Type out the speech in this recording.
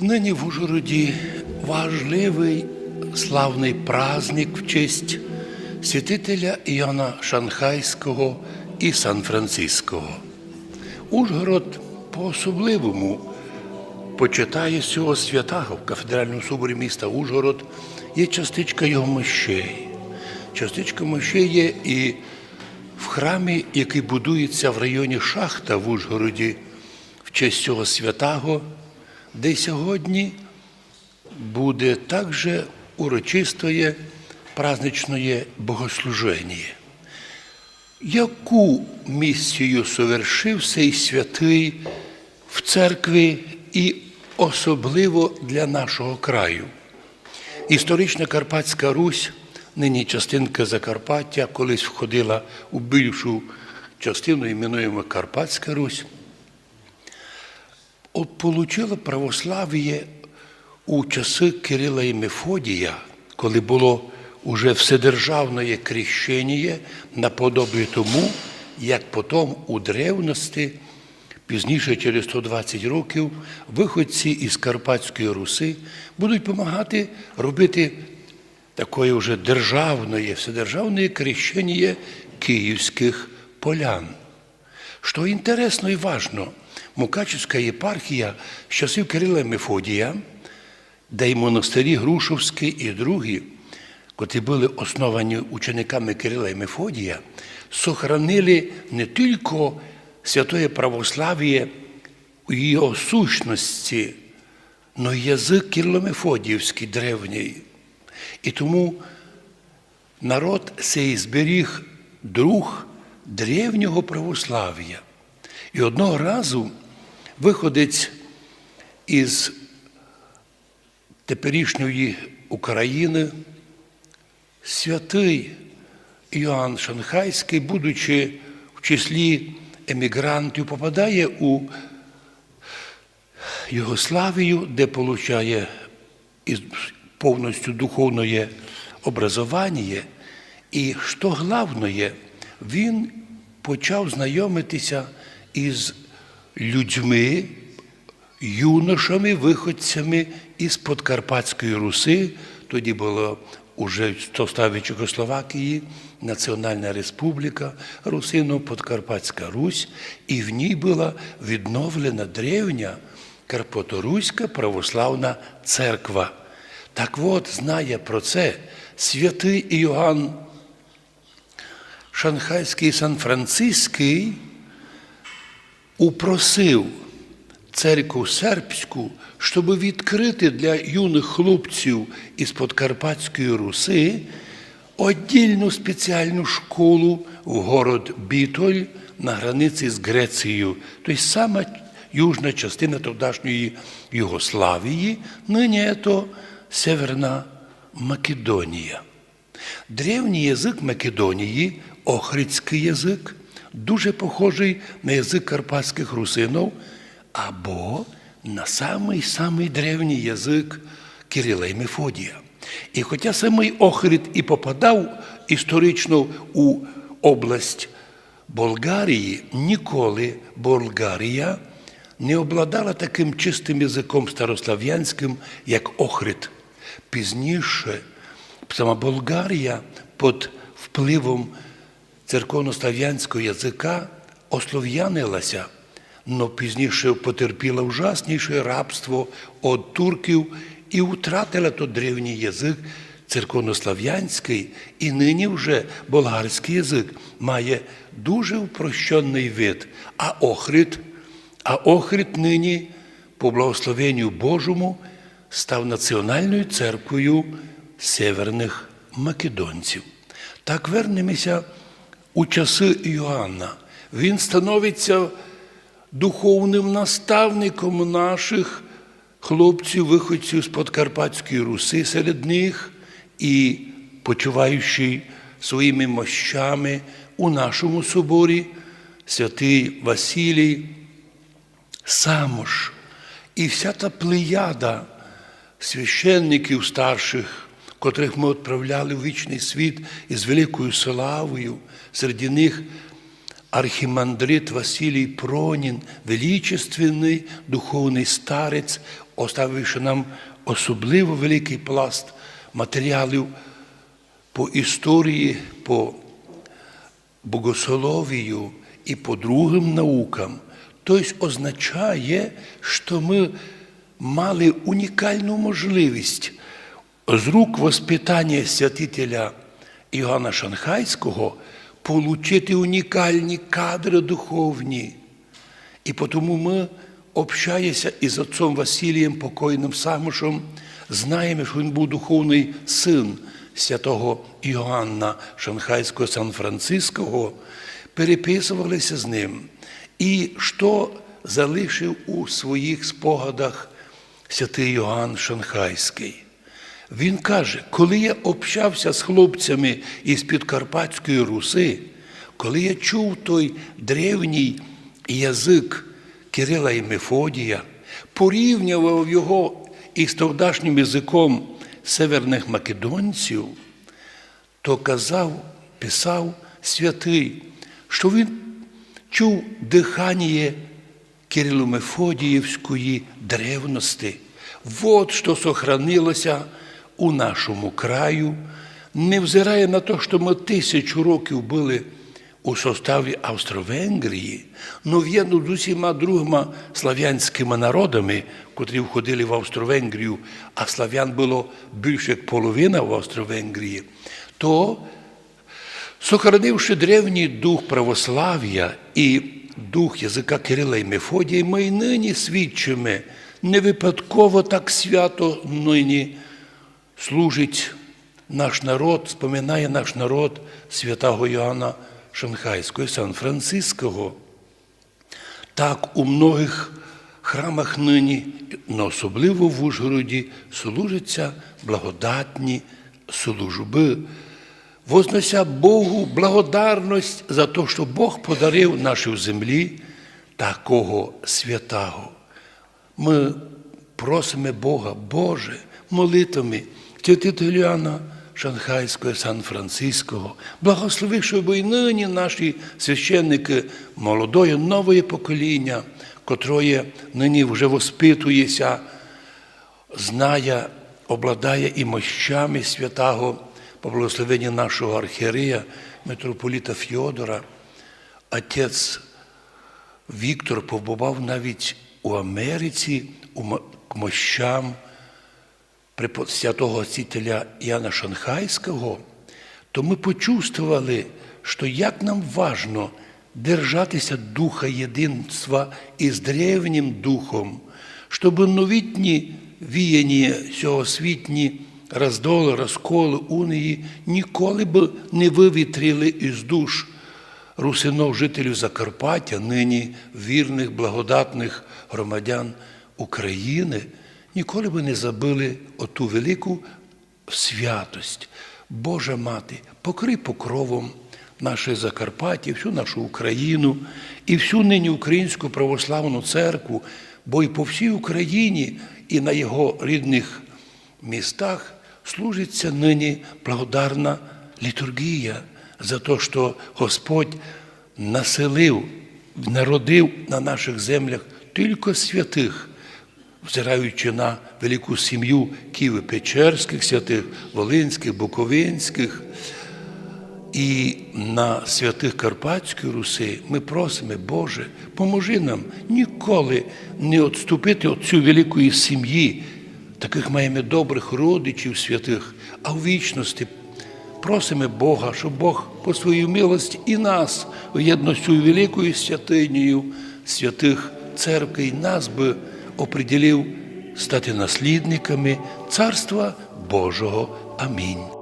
Нині в Ужгороді важливий славний праздник в честь святителя Іоанна Шанхайського і Сан-Франциського. Ужгород по-особливому почитає цього святого в кафедральному соборі міста Ужгород. Є частичка його мощей. Частичка мощей є і в храмі, який будується в районі Шахта в Ужгороді в честь цього святого, де сьогодні буде також урочистоє праздничне богослуження. Яку місію совершив цей святий в церкві і особливо для нашого краю? Історична Карпатська Русь, нині частинка Закарпаття, колись входила у більшу частину, іменуємо Карпатська Русь, от получила православ'я у часи Кирила і Мефодія, коли було уже вседержавне крещення наподобі тому, як потім у древності, пізніше через 120 років, виходці із Карпатської Руси будуть допомагати робити такое вже державне, вседержавне крещення київських полян. Що інтересно і важно, Мукачівська єпархія з часів Кирила Мефодія, де й монастирі Грушовський і другі, котрі були основані учениками Кирила і Мефодія, сохранили не тільки святое православ'я у його сущності, но й язик Кирило-Мефодіївський древній. І тому народ цей зберіг друг древнього православ'я. І одного разу виходець із теперішньої України, святий Іоанн Шанхайський, будучи в числі емігрантів, попадає у Югославію, де получає повністю духовне образування. І що головне, він почав знайомитися із людьми, юношами, виходцями із Подкарпатської Руси. Тоді було уже в составі Чехословакії Національна Республіка Русино Подкарпатська Русь, і в ній була відновлена древня Карпаторуська православна церква. Так от, знає про це святий Іоанн Шанхайський Сан-Франциський упросив церкву сербську, щоб відкрити для юних хлопців із Подкарпатської Руси віддільну спеціальну школу в город Бітоль на границі з Грецією, тобто сама южна частина тодішньої Югославії, нині це Северна Македонія. Древній язик Македонії, охридський язик, дуже похожий на язик карпатських русинов або на самий самий древній язик Кирила і Мефодія. І хоча самий Охрид і попадав історично у область Болгарії, ніколи Болгарія не обладала таким чистим язиком старослав'янським, як Охрид. Пізніше сама Болгарія під впливом церковнослав'янського язика ослов'янилася, але пізніше потерпіла ужасніше рабство від турків і втратила той древній язик церковнослав'янський, і нині вже болгарський язик має дуже упрощений вид, а Охрид, а Охрид нині, по благословенню Божому, став національною церквою северних македонців. Так вернемося у часи Іоанна. Він становиться духовним наставником наших хлопців, виходців з Подкарпатської Руси, серед них і почуваючи своїми мощами у нашому соборі святий Василій, Самош і вся та плеяда священників старших, котрих ми відправляли в вічний світ із великою славою, серед них архімандрит Василій Пронін, величественний духовний старець, оставивши нам особливо великий пласт матеріалів по історії, по богословію і по другим наукам, тобто означає, що ми мали унікальну можливість з рук воспитання святителя Іоанна Шанхайського получити унікальні кадри духовні. І тому ми, общаємося із отцом Василієм, покойним Самушем, знаємо, що він був духовний син святого Іоанна Шанхайського Сан-Франциского, переписувалися з ним. І що залишив у своїх спогадах святий Йоанн Шанхайський? Він каже, коли я общався з хлопцями із Підкарпатської Руси, коли я чув той древній язик Кирила і Мефодія, порівнював його із тогдашнім язиком северних македонців, то казав, писав святий, що він чув дихання Кирило-Мефодіївської древності. Вот що сохранилося у нашому краю, невзирає на те, що ми тисячу років були у составі Австро-Венгрії, но в'єдно з усіма другими слав'янськими народами, котрі входили в Австро-Венгрію, а слав'ян було більше як половина в Австро-Венгрії, то Сохранивши древній дух православ'я і дух язика Кирила і Мефодія, ми й нині свідчимо, не випадково так свято нині служить наш народ, споминає наш народ святого Йоанна Шанхайського, Сан-Франциского. Так у многих храмах нині, но особливо в Ужгороді, служаться благодатні служби, вознося Богу благодарність за те, що Бог подарив нашій землі такого святого. Ми просимо Бога, Боже, молитвами Тетителяна Шанхайського, Сан-Франциского, благослови, щоб і нині наші священники молодої, нової покоління, котроє нині вже воспитується, знає, обладає і мощами святого по благословенню нашого архієрея, митрополіта Фьодора, отець Віктор побував навіть у Америці у мощам святого Отцителя Яна Шанхайського, то ми почувствували, що як нам важно держатися духа єдинства із древнім духом, щоб новітні віяння сьогосвітні роздоли, розколи, унії ніколи б не вивітрили із душ русинов жителів Закарпаття, нині вірних, благодатних громадян України, ніколи би не забили оту велику святость. Божа Мати, покрий покровом наше Закарпаття, всю нашу Україну і всю нині українську православну церкву, бо і по всій Україні, і на його рідних містах служиться нині благодарна літургія за те, що Господь населив, народив на наших землях тільки святих, взираючи на велику сім'ю Києво-Печерських святих, Волинських, Буковинських. І на святих Карпатської Руси ми просимо, Боже, поможи нам ніколи не відступити від цієї великої сім'ї, таких маємо добрих родичів святих, а в вічності просимо Бога, щоб Бог по своїй милості і нас уєдно з цією великою святинею святих церкви, і нас би оприділив стати наслідниками Царства Божого. Амінь.